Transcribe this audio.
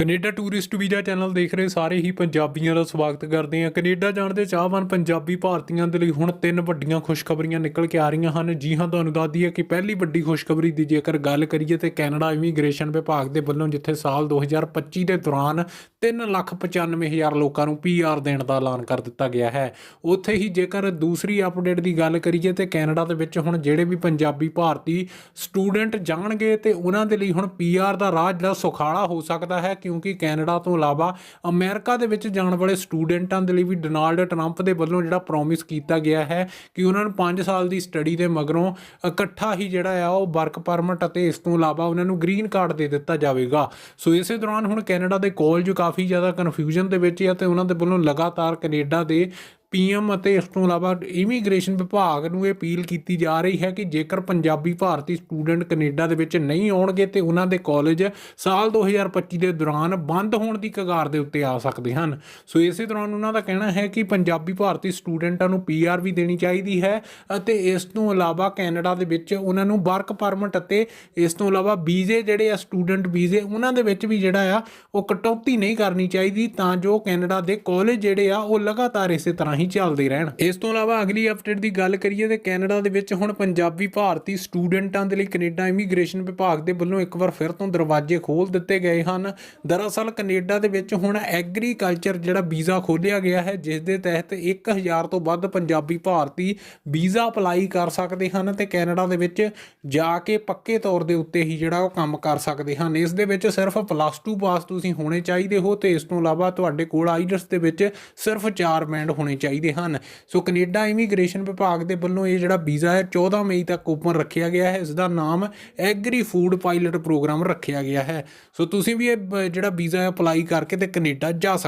Canada tourist visa channel ਦੇਖ ਰਹੇ ਸਾਰੇ ਹੀ ਪੰਜਾਬੀਆਂ ਦਾ ਸਵਾਗਤ ਕਰਦੇ ਹਾਂ। ਕੈਨੇਡਾ ਜਾਣ ਦੇ ਚਾਹਵਾਨ ਪੰਜਾਬੀ ਭਾਰਤੀਆਂ ਦੇ ਲਈ ਹੁਣ ਤਿੰਨ ਵੱਡੀਆਂ ਖੁਸ਼ਖਬਰੀਆਂ ਨਿਕਲ ਕੇ ਆ ਰਹੀਆਂ ਹਨ। ਜੀ ਹਾਂ, ਤੁਹਾਨੂੰ ਦੱਸ ਦਈਏ ਕਿ ਪਹਿਲੀ ਵੱਡੀ ਖੁਸ਼ਖਬਰੀ ਦੀ ਜੇਕਰ ਗੱਲ ਕਰੀਏ ਤੇ ਕੈਨੇਡਾ ਇਮੀਗ੍ਰੇਸ਼ਨ ਵਿਭਾਗ ਦੇ ਵੱਲੋਂ ਜਿੱਥੇ ਸਾਲ 2025 ਦੇ ਦੌਰਾਨ 395000 ਲੋਕਾਂ ਨੂੰ ਪੀਆਰ ਦੇਣ ਦਾ ਐਲਾਨ ਕਰ ਦਿੱਤਾ ਗਿਆ ਹੈ। ਉੱਥੇ ਹੀ ਜੇਕਰ ਦੂਸਰੀ ਅਪਡੇਟ ਦੀ ਗੱਲ ਕਰੀਏ ਤੇ ਕੈਨੇਡਾ ਦੇ ਵਿੱਚ ਹੁਣ ਜਿਹੜੇ ਵੀ ਪੰਜਾਬੀ ਭਾਰਤੀ ਸਟੂਡੈਂਟ ਜਾਣਗੇ ਤੇ ਉਹਨਾਂ ਦੇ ਲਈ ਹੁਣ ਪੀਆਰ ਦਾ ਰਾਹ ਜਿਹੜਾ ਸੁਖਾਲਾ ਹੋ ਸਕਦਾ ਹੈ, ਕਿਉਂਕਿ ਕੈਨੇਡਾ ਤੋਂ ਇਲਾਵਾ ਅਮਰੀਕਾ ਦੇ ਵਿੱਚ ਜਾਣ ਵਾਲੇ ਸਟੂਡੈਂਟਾਂ ਦੇ ਲਈ ਵੀ ਡੋਨਾਲਡ ਟਰੰਪ ਦੇ ਵੱਲੋਂ ਜਿਹੜਾ ਪ੍ਰੋਮਿਸ ਕੀਤਾ ਗਿਆ ਹੈ ਕਿ ਉਹਨਾਂ ਨੂੰ 5 ਸਾਲ ਦੀ ਸਟੱਡੀ ਦੇ ਮਗਰੋਂ ਇਕੱਠਾ ਹੀ ਜਿਹੜਾ ਆ ਉਹ ਵਰਕ ਪਰਮਿਟ ਅਤੇ ਇਸ ਤੋਂ ਇਲਾਵਾ ਉਹਨਾਂ ਨੂੰ ਗ੍ਰੀਨ ਕਾਰਡ ਦੇ ਦਿੱਤਾ ਜਾਵੇਗਾ। ਸੋ ਇਸੇ ਦੌਰਾਨ ਹੁਣ ਕੈਨੇਡਾ ਦੇ ਕਾਲਜ ਕਾਫੀ ਜ਼ਿਆਦਾ ਕਨਫਿਊਜ਼ਨ ਦੇ ਵਿੱਚ ਆ ਤੇ ਉਹਨਾਂ ਦੇ ਵੱਲੋਂ ਲਗਾਤਾਰ ਕੈਨੇਡਾ ਦੇ ਪੀਐਮ ਅਤੇ ਇਸ ਤੋਂ ਇਲਾਵਾ ਇਮੀਗ੍ਰੇਸ਼ਨ ਵਿਭਾਗ ਨੂੰ ਇਹ ਅਪੀਲ ਕੀਤੀ ਜਾ ਰਹੀ ਹੈ ਕਿ ਜੇਕਰ ਪੰਜਾਬੀ ਭਾਰਤੀ ਸਟੂਡੈਂਟ ਕੈਨੇਡਾ ਦੇ ਵਿੱਚ ਨਹੀਂ ਆਉਣਗੇ ਤੇ ਉਹਨਾਂ ਦੇ ਕਾਲਜ ਸਾਲ 2025 ਦੇ ਦੌਰਾਨ ਬੰਦ ਹੋਣ ਦੀ ਕਗਾਰ ਦੇ ਉੱਤੇ ਆ ਸਕਦੇ ਹਨ। ਸੋ ਇਸੇ ਦੌਰਾਨ ਉਹਨਾਂ ਦਾ ਕਹਿਣਾ ਹੈ ਕਿ ਪੰਜਾਬੀ ਭਾਰਤੀ ਸਟੂਡੈਂਟਾਂ ਨੂੰ ਪੀਆਰ ਵੀ ਦੇਣੀ ਚਾਹੀਦੀ ਹੈ ਅਤੇ ਇਸ ਤੋਂ ਇਲਾਵਾ ਕੈਨੇਡਾ ਦੇ ਵਿੱਚ ਉਹਨਾਂ ਨੂੰ ਵਰਕ ਪਰਮਿਟ ਅਤੇ ਇਸ ਤੋਂ ਇਲਾਵਾ ਵੀਜ਼ੇ ਜਿਹੜੇ ਆ, ਸਟੂਡੈਂਟ ਵੀਜ਼ੇ, ਉਹਨਾਂ ਦੇ ਵਿੱਚ ਵੀ ਜਿਹੜਾ ਆ, ਉਹ ਕਟੌਤੀ ਨਹੀਂ ਕਰਨੀ ਚਾਹੀਦੀ ਤਾਂ ਜੋ ਕੈਨੇਡਾ ਦੇ ਕਾਲਜ ਜਿਹੜੇ ਆ, ਉਹ ਲਗਾਤਾਰ ਇਸੇ ਤਰ੍ਹਾਂ ਹੀ ਚੱਲਦੇ ਰਹਿਣ। ਇਸ ਤੋਂ ਇਲਾਵਾ ਅਗਲੀ ਅਪਡੇਟ ਦੀ ਗੱਲ ਕਰੀਏ ਤੇ ਕੈਨੇਡਾ ਦੇ ਵਿੱਚ ਹੁਣ ਪੰਜਾਬੀ ਭਾਰਤੀ ਸਟੂਡੈਂਟਾਂ ਦੇ ਲਈ ਕੈਨੇਡਾ ਇਮੀਗ੍ਰੇਸ਼ਨ ਵਿਭਾਗ ਦੇ ਵੱਲੋਂ ਇੱਕ ਵਾਰ ਫਿਰ ਤੋਂ ਦਰਵਾਜ਼ੇ ਖੋਲ ਦਿੱਤੇ ਗਏ ਹਨ। ਦਰਅਸਲ ਕੈਨੇਡਾ ਦੇ ਵਿੱਚ ਹੁਣ ਐਗਰੀਕਲਚਰ ਜਿਹੜਾ ਵੀਜ਼ਾ ਖੋਲਿਆ ਗਿਆ ਹੈ, ਜਿਸ ਦੇ ਤਹਿਤ 1000 ਤੋਂ ਵੱਧ ਪੰਜਾਬੀ ਭਾਰਤੀ ਵੀਜ਼ਾ ਅਪਲਾਈ ਕਰ ਸਕਦੇ ਹਨ ਤੇ ਕੈਨੇਡਾ ਦੇ ਵਿੱਚ ਜਾ ਕੇ ਪੱਕੇ ਤੌਰ ਦੇ ਉੱਤੇ ਹੀ ਜਿਹੜਾ ਉਹ ਕੰਮ ਕਰ ਸਕਦੇ ਹਨ। ਇਸ ਦੇ ਵਿੱਚ ਸਿਰਫ ਪਲੱਸ 2 ਪਾਸ ਤੁਸੀਂ ਹੋਣੇ ਚਾਹੀਦੇ ਹੋ ਤੇ ਇਸ ਤੋਂ ਇਲਾਵਾ ਤੁਹਾਡੇ ਕੋਲ ਆਈਲਟਸ ਦੇ ਵਿੱਚ ਸਿਰਫ 4 ਬੈਂਡ ਹੋਣੇ ਚਾਹੀਦੇ ਚਾਹੀਦੇ ਹਨ। ਸੋ ਕੈਨੇਡਾ ਇਮੀਗ੍ਰੇਸ਼ਨ ਵਿਭਾਗ ਦੇ ਵੱਲੋਂ ਇਹ ਜਿਹੜਾ ਵੀਜ਼ਾ ਹੈ 14 ਮਈ ਤੱਕ ਓਪਨ ਰੱਖਿਆ ਗਿਆ ਹੈ। ਇਸ ਦਾ ਨਾਮ ਐਗਰੀ ਫੂਡ ਪਾਇਲਟ ਪ੍ਰੋਗਰਾਮ ਰੱਖਿਆ ਗਿਆ ਹੈ। ਸੋ ਤੁਸੀਂ ਵੀ ਇਹ ਜਿਹੜਾ ਵੀਜ਼ਾ ਅਪਲਾਈ ਕਰਕੇ ਤੇ ਕੈਨੇਡਾ ਜਾ ਸਕਦੇ